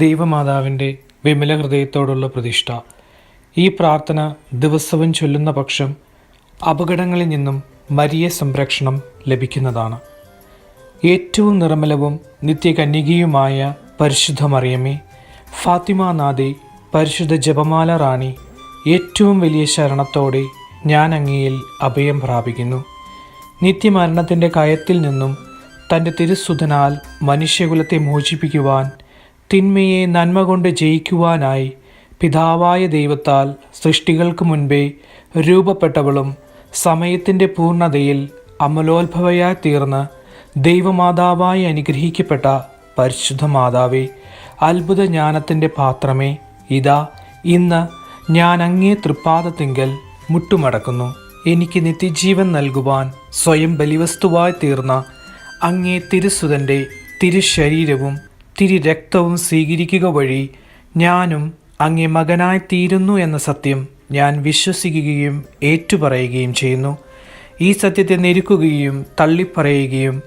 ദൈവമാതാവിന്റെ വിമല ഹൃദയത്തോടുള്ള പ്രതിഷ്ഠ. ഈ പ്രാർത്ഥന ദിവസവും ചൊല്ലുന്ന പക്ഷം അപകടങ്ങളിൽ നിന്നും മരിയ സംരക്ഷണം ലഭിക്കുന്നതാണ്. ഏറ്റവും നിർമ്മലവും നിത്യകന്യകയുമായ പരിശുദ്ധ മറിയമ്മേ ഫാത്തിമ നാദി പരിശുദ്ധ ജപമാല റാണി ഏറ്റവും വലിയ ശരണത്തോടെ ഞാൻ അങ്ങയിൽ അഭയം പ്രാപിക്കുന്നു. നിത്യമരണത്തിന്റെ കയത്തിൽ നിന്നും തന്റെ തിരുസുധനാൽ മനുഷ്യകുലത്തെ മോചിപ്പിക്കുവാൻ തിന്മയെ നന്മ കൊണ്ട് ജയിക്കുവാനായി പിതാവായ ദൈവത്താൽ സൃഷ്ടികൾക്ക് മുൻപേ രൂപപ്പെട്ടവളും സമയത്തിന്റെ പൂർണതയിൽ അമലോത്ഭവയായി തീർന്ന് ദൈവമാതാവായി അനുഗ്രഹിക്കപ്പെട്ട പരിശുദ്ധ മാതാവേ അത്ഭുത ജ്ഞാനത്തിന്റെ പാത്രമേ ഇതാ ഇന്ന് ഞാൻ അങ്ങേ തൃപ്പാദത്തിങ്കൽ മുട്ടുമടക്കുന്നു. എനിക്ക് നിത്യജീവൻ നൽകുവാൻ സ്വയം ബലിവസ്തുവായി തീർന്ന അങ്ങേ തിരുസുതന്റെ തിരുശരീരവും തിരുരക്തവും സ്വീകരിക്കുക വഴി ഞാനും അങ്ങേ മകനായി തീരുന്നു എന്ന സത്യം ഞാൻ വിശ്വസിക്കുകയും ഏറ്റുപറയുകയും ചെയ്യുന്നു. ഈ സത്യത്തെ നെരുക്കുകയും തള്ളിപ്പറയുകയും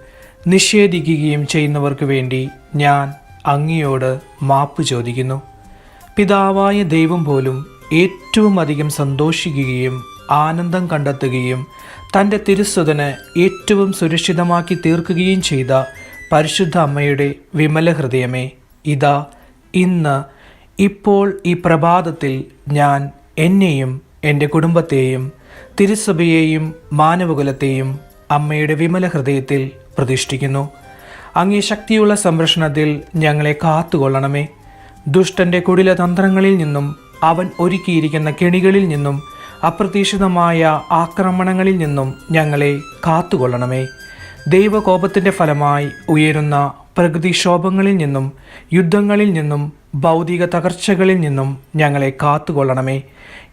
നിഷേധിക്കുകയും ചെയ്യുന്നവർക്ക് വേണ്ടി ഞാൻ അങ്ങയോട് മാപ്പ് ചോദിക്കുന്നു. പിതാവായ ദൈവം പോലും ഏറ്റവും അധികം സന്തോഷിക്കുകയും ആനന്ദം കണ്ടെത്തുകയും തന്റെ തിരുസ്വതന് ഏറ്റവും സുരക്ഷിതമാക്കി തീർക്കുകയും ചെയ്ത പരിശുദ്ധ അമ്മയുടെ വിമല ഹൃദയമേ ഇതാ ഇന്ന് ഇപ്പോൾ ഈ പ്രഭാതത്തിൽ ഞാൻ എന്നെയും എന്റെ കുടുംബത്തെയും തിരുസഭയെയും മാനവകുലത്തെയും അമ്മയുടെ വിമല ഹൃദയത്തിൽ പ്രതിഷ്ഠിക്കുന്നു. അങ്ങേ ശക്തിയുള്ള സംരക്ഷണത്തിൽ ഞങ്ങളെ കാത്തുകൊള്ളണമേ. ദുഷ്ടന്റെ കുടില തന്ത്രങ്ങളിൽ നിന്നും അവൻ ഒരുക്കിയിരിക്കുന്ന കെണികളിൽ നിന്നും അപ്രതീക്ഷിതമായ ആക്രമണങ്ങളിൽ നിന്നും ഞങ്ങളെ കാത്തുകൊള്ളണമേ. ദൈവകോപത്തിന്റെ ഫലമായി ഉയരുന്ന പ്രകൃതിക്ഷോഭങ്ങളിൽ നിന്നും യുദ്ധങ്ങളിൽ നിന്നും ഭൗതിക തകർച്ചകളിൽ നിന്നും ഞങ്ങളെ കാത്തുകൊള്ളണമേ.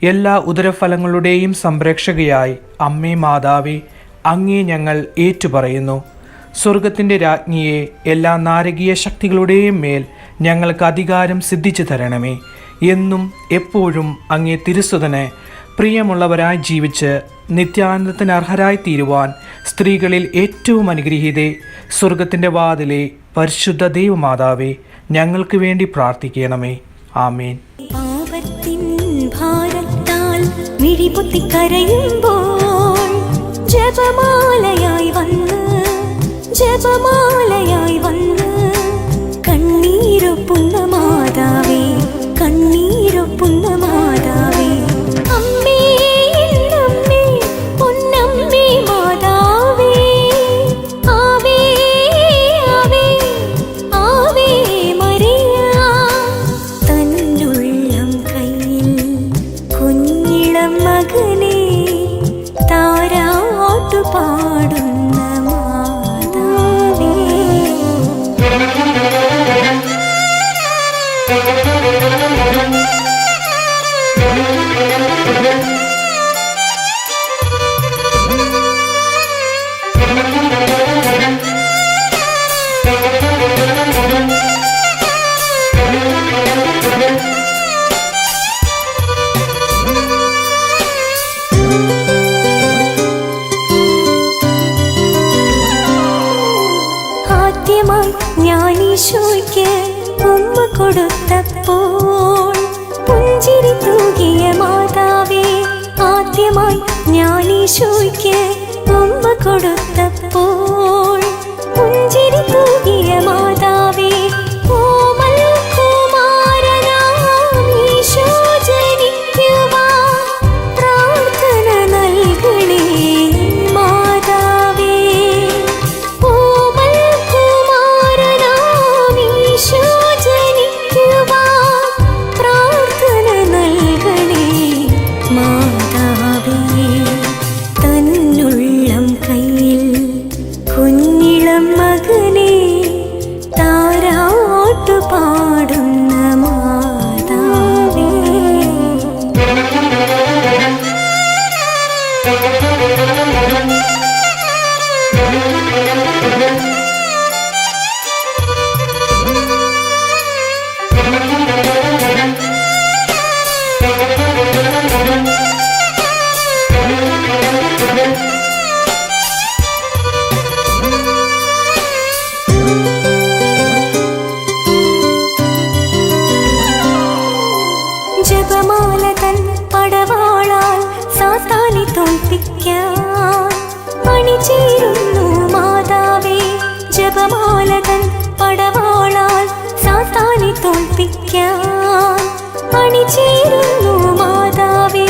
എല്ലാ ഉദരഫലങ്ങളുടെയും സംരക്ഷകയായി അമ്മേ മാതാവേ അങ്ങേ ഞങ്ങൾ ഏറ്റുപറയുന്നു. സ്വർഗത്തിന്റെ രാജ്ഞിയെ എല്ലാ നാരകീയ ശക്തികളുടെയും മേൽ ഞങ്ങൾക്ക് അധികാരം സിദ്ധിച്ചു തരണമേ. എന്നും എപ്പോഴും അങ്ങേ തിരുസുതന് പ്രിയമുള്ളവരായി ജീവിച്ച് നിത്യാനന്ദത്തിന് അർഹരായി തീരുവാൻ സ്ത്രീകളിൽ ഏറ്റവും അനുഗ്രഹീതേ സ്വർഗത്തിന്റെ വാതിലെ പരിശുദ്ധ ദൈവമാതാവേ ഞങ്ങൾക്ക് വേണ്ടി പ്രാർത്ഥിക്കണമേ. ആമേൻ. ജപമാലയായി വന്ന് ജപമാലയായി വന്ന് കണ്ണീരൊപ്പുന്ന മാതാവേ കണ്ണീരൊപ്പുന്ന മാതാവേ. ആദ്യമായി ഞാൻ ഈശോയ്ക്ക് ഉമ്മ കൊടുത്തപ്പോൾ പുഞ്ചിരി തൂകിയ മാതാവേ ആദ്യമായി ഞാൻ ഈശോയ്ക്ക് ഉമ്മ കൊടുത്തപ്പോൾ ஜபமாலதன் படவாளால் സാത്താനെ തോൽപ്പിക്കാൻ അണിചേരുന്നു മാതാവേ ജപമാലകൻ പടവാളാൽ സാത്താനെ തോൽപ്പിക്കാൻ അണിചേരുന്നു മാതാവേ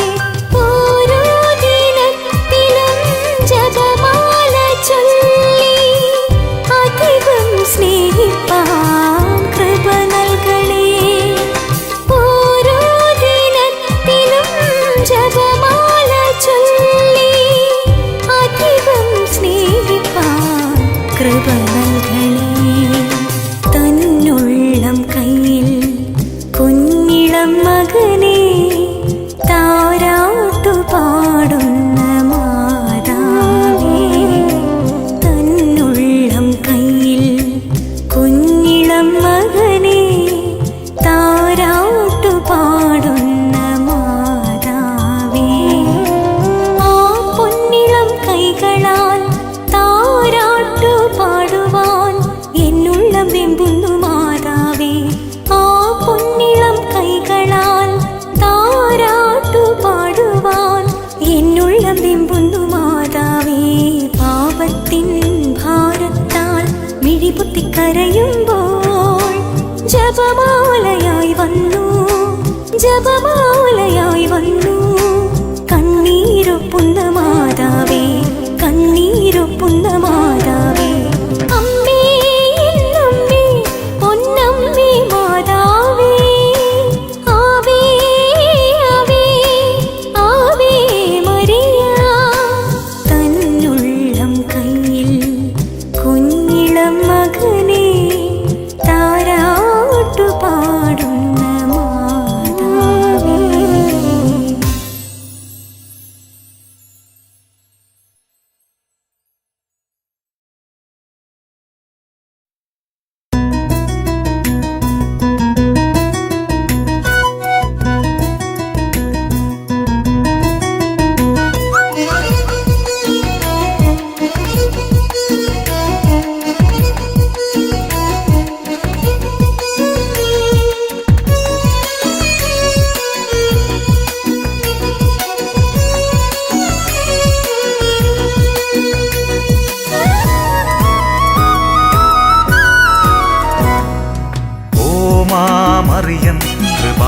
മിഴിപൊത്തിക്കരയുമ്പോൾ ജപമാലയായി വന്നു ജപമാലയായി വന്നു. കണ്ണീരൊപ്പുന്ന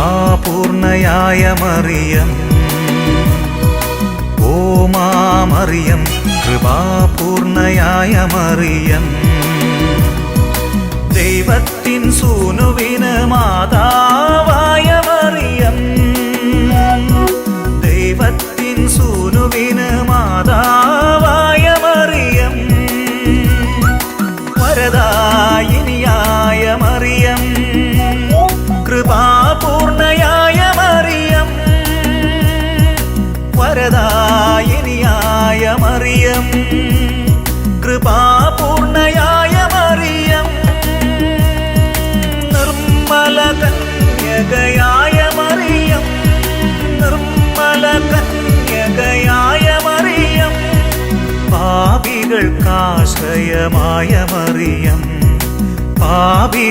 കൃപാപൂർണയായ മറിയം ഓ മാമറിയം കൃപാപൂർണയായ മറിയം ദൈവത്തിൻ സൂനുവിന് മാതാവായ കന്യകയായ മറിയം നിർമ്മല കന്യകയായ മറിയം പാപികൾക്കാശ്രയമായ മറിയം പാപികൾക്കാശ്രയമായ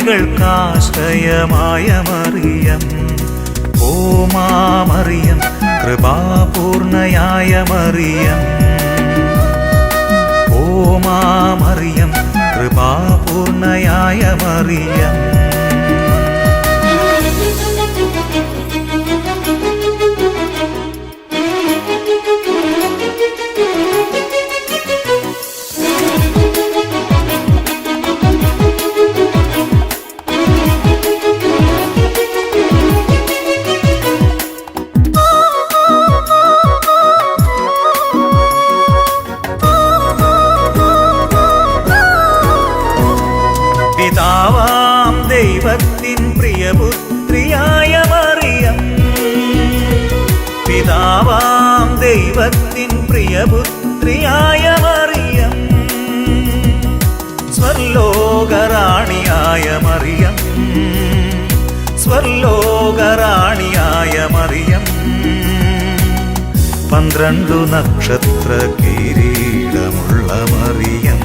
മറിയം ഓ മാമറിയം കൃപാപൂർണയായ മറിയം ഓ മാമറിയം കൃപാപൂർണയായ മറിയം പിതാവാം പ്രിയപുത്രിയായ മറിയം സ്വർലോകറാണിയായ മറിയം സ്വർലോകറാണിയായ മറിയം പന്ത്രണ്ടു നക്ഷത്ര കിരീടമുള്ള മറിയം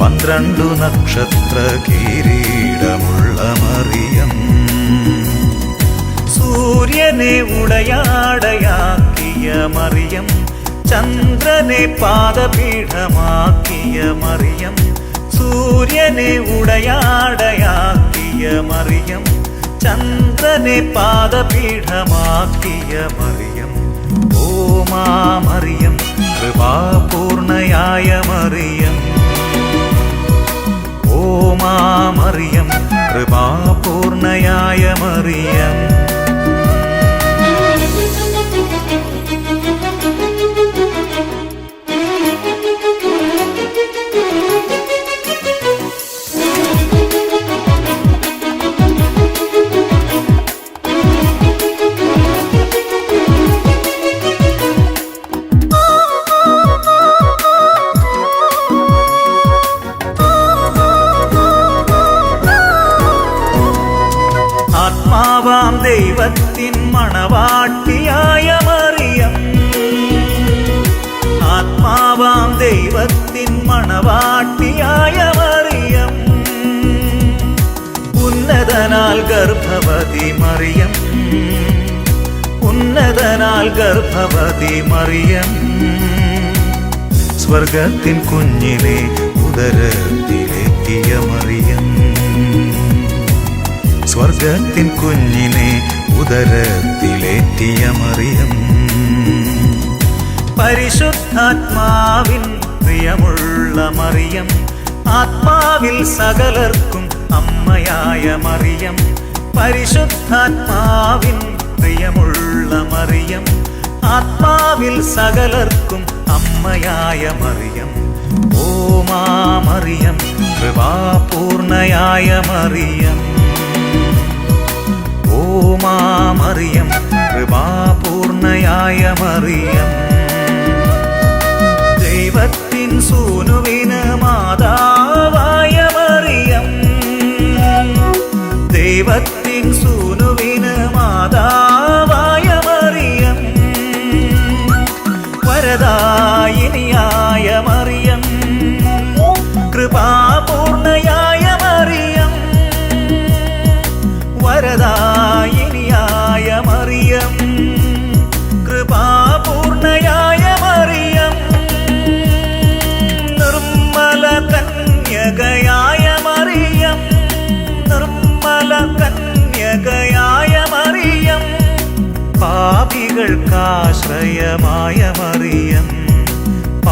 പന്ത്രണ്ടു നക്ഷത്ര കിരീടമുള്ള മറിയം സൂര്യനെ ഉടയാടയാക്കിയ മറിയം ചന്ദ്രനെ പാദപീഠമാക്കിയ മറിയം സൂര്യനെ ഉടയാടയാക്കിയ മറിയം ചന്ദ്രനെ പാദപീഠമാക്കിയ മറിയം ഓ മാ മറിയം കൃപാപൂർണയായ മറിയം ഓ മാ മറിയം കൃപാപൂർണയായ ദൈവത്തിൻ മണവാട്ടിയായ മറിയം ഉന്നതനാൽ ഗർഭവതി മറിയം. ഉന്നതനാൽ ഗർഭവതി മറിയം. സ്വർഗത്തിൻ കുഞ്ഞിനെ ഉദരത്തിലെത്തിയ മറിയം സ്വർഗത്തിൻ കുഞ്ഞിനെ ഉദരത്തിലേറ്റിയ മറിയം പരിശുദ്ധാത്മാവിൻ പ്രിയമുള്ള മറിയം ആത്മാവിൽ സകലർക്കും അമ്മയായ മറിയം പരിശുദ്ധാത്മാവിൻ പ്രിയമുള്ള മറിയം ആത്മാവിൽ സകലർക്കും അമ്മയായ മറിയം ഓ മാ മറിയം കൃപാപൂർണയായ മറിയം ഓ മാ മറിയം കൃപാപൂർണയായ മറിയം മാതാവായ മറിയം ദൈവത്തിൻ സൂനുവിന് മാതാവായ മറിയം വരദായിനിയായ മറിയം കൃപാപൂർണയായ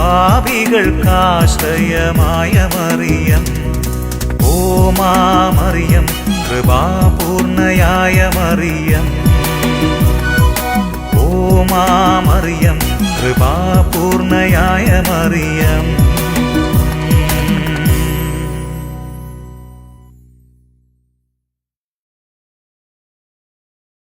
പാപികൾക്കാശ്രയമായ മറിയം ഓമാമറിയം കൃപാപൂർണയായ മറിയം ഓമാമറിയം കൃപാപൂർണയായ മറിയം